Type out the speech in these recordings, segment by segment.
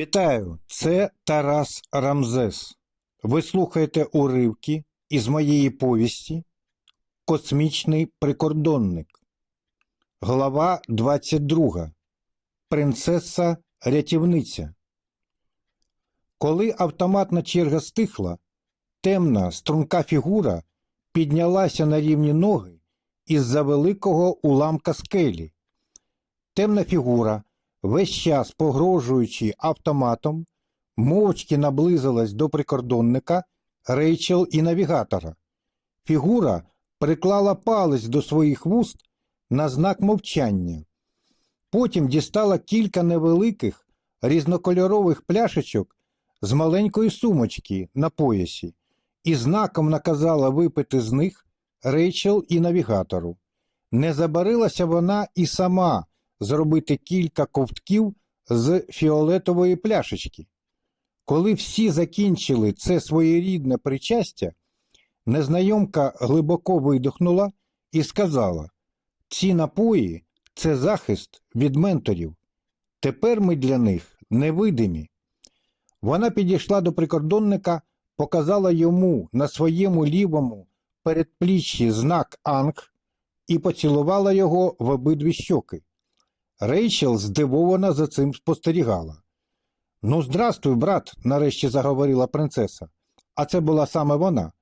Вітаю, це Тарас Рамзес. Ви слухаєте уривки із моєї повісті Космічний прикордонник. Глава 22. Принцеса рятівниця. Коли автоматна черга стихла, темна струнка фігура піднялася на рівні ноги із-за великого уламка скелі. Темна фігура весь час погрожуючи автоматом, мовчки наблизилась до прикордонника, рейчел і навігатора. Фігура приклала палець до своїх вуст на знак мовчання. Потім дістала кілька невеликих різнокольорових пляшечок з маленької сумочки на поясі і знаком наказала випити з них рейчел і навігатору. Не забарилася вона і сама зробити кілька ковтків з фіолетової пляшечки. Коли всі закінчили це своєрідне причастя, незнайомка глибоко видихнула і сказала: ці напої це захист від менторів. Тепер ми для них невидимі. Вона підійшла до прикордонника, показала йому на своєму лівому передпліччі знак Анг і поцілувала його в обидві щоки. Рейчел здивована за цим спостерігала. Ну, здрастуй, брат, нарешті заговорила принцеса. А це була саме вона.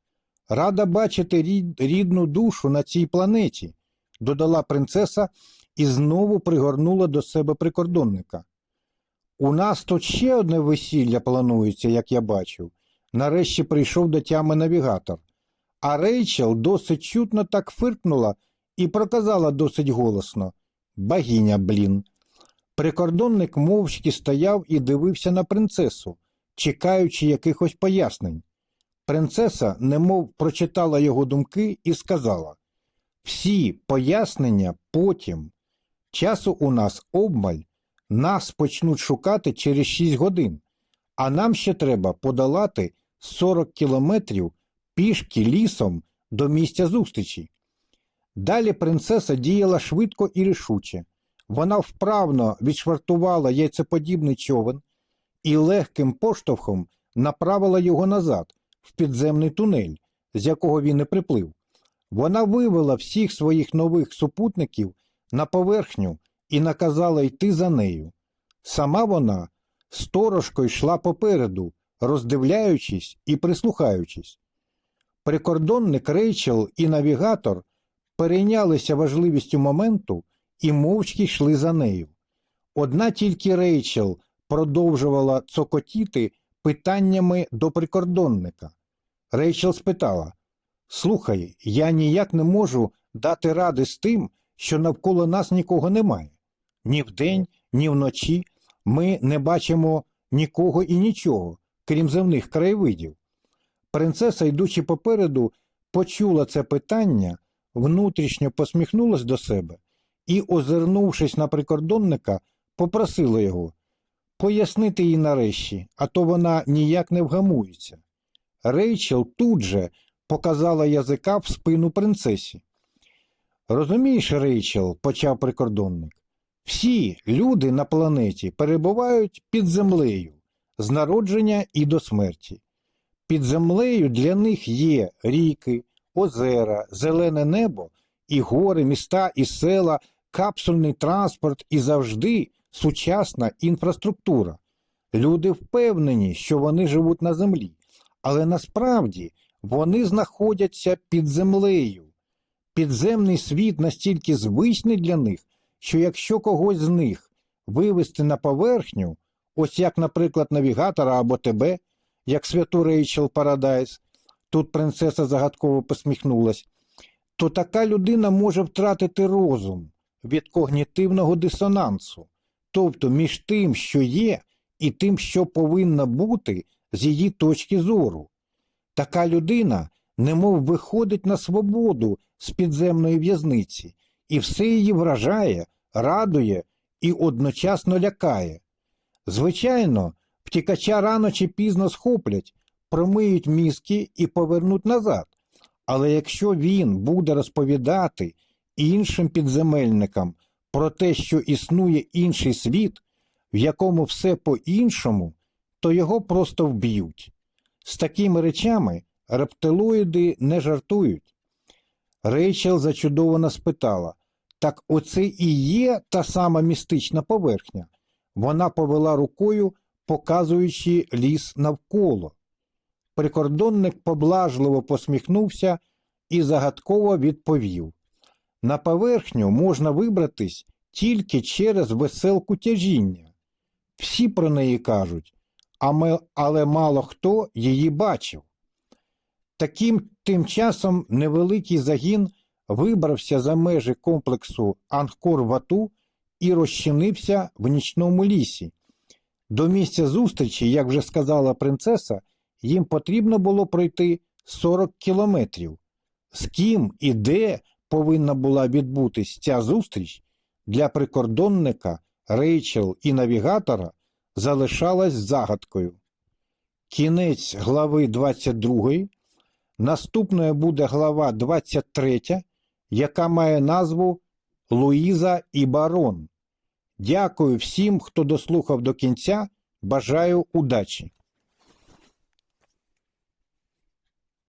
Рада бачити рідну душу на цій планеті, додала принцеса і знову пригорнула до себе прикордонника. У нас тут ще одне весілля планується, як я бачив. Нарешті прийшов до тями навігатор. А Рейчел досить чутно так фиркнула і проказала досить голосно. Богиня, блін. Прикордонник мовчки стояв і дивився на принцесу, чекаючи якихось пояснень. Принцеса немов прочитала його думки і сказала: Всі пояснення потім. Часу у нас обмаль, нас почнуть шукати через 6 годин, а нам ще треба подолати 40 кілометрів пішки лісом до місця зустрічі. Далі принцеса діяла швидко і рішуче. Вона вправно відшвартувала яйцеподібний човен і легким поштовхом направила його назад, в підземний тунель, з якого він і приплив. Вона вивела всіх своїх нових супутників на поверхню і наказала йти за нею. Сама вона сторожко йшла попереду, роздивляючись і прислухаючись. Прикордонник Рейчел і навігатор перейнялися важливістю моменту і мовчки йшли за нею. Одна тільки Рейчел продовжувала цокотіти питаннями до прикордонника. Рейчел спитала: Слухай, я ніяк не можу дати ради з тим, що навколо нас нікого немає. Ні вдень, ні вночі ми не бачимо нікого і нічого, крім земних краєвидів. Принцеса, йдучи попереду, почула це питання, внутрішньо посміхнулась до себе і, озирнувшись на прикордонника, попросила його пояснити їй нарешті, а то вона ніяк не вгамується. Рейчел тут же показала язика в спину принцесі. Розумієш, Рейчел, почав прикордонник, всі люди на планеті перебувають під землею з народження і до смерті. Під землею для них є ріки, озера, зелене небо і гори, міста і села, капсульний транспорт і завжди сучасна інфраструктура. Люди впевнені, що вони живуть на землі, але насправді вони знаходяться під землею. Підземний світ настільки звичний для них, що якщо когось з них вивести на поверхню, ось як, наприклад, навігатора або тебе, як святу Рейчел Парадайс, тут принцеса загадково посміхнулась, то така людина може втратити розум від когнітивного дисонансу, тобто між тим, що є, і тим, що повинна бути з її точки зору. Така людина немов виходить на свободу з підземної в'язниці, і все її вражає, радує і одночасно лякає. Звичайно, втікача рано чи пізно схоплять, промиють мізки і повернуть назад. Але якщо він буде розповідати іншим підземельникам про те, що існує інший світ, в якому все по-іншому, то його просто вб'ють. З такими речами рептилоїди не жартують. Рейчел зачудовано спитала: Так оце і є та сама містична поверхня. Вона повела рукою, показуючи ліс навколо. Прикордонник поблажливо посміхнувся і загадково відповів: На поверхню можна вибратись тільки через веселку тяжіння. Всі про неї кажуть, але мало хто її бачив. Таким тим часом невеликий загін вибрався за межі комплексу Ангкор-Вату і розчинився в нічному лісі. До місця зустрічі, як вже сказала принцеса, їм потрібно було пройти 40 кілометрів. З ким і де повинна була відбутись ця зустріч, для прикордонника, Рейчел і навігатора залишалась загадкою. Кінець глави 22. Наступною буде глава 23, яка має назву Луїза і Барон. Дякую всім, хто дослухав до кінця. Бажаю удачі!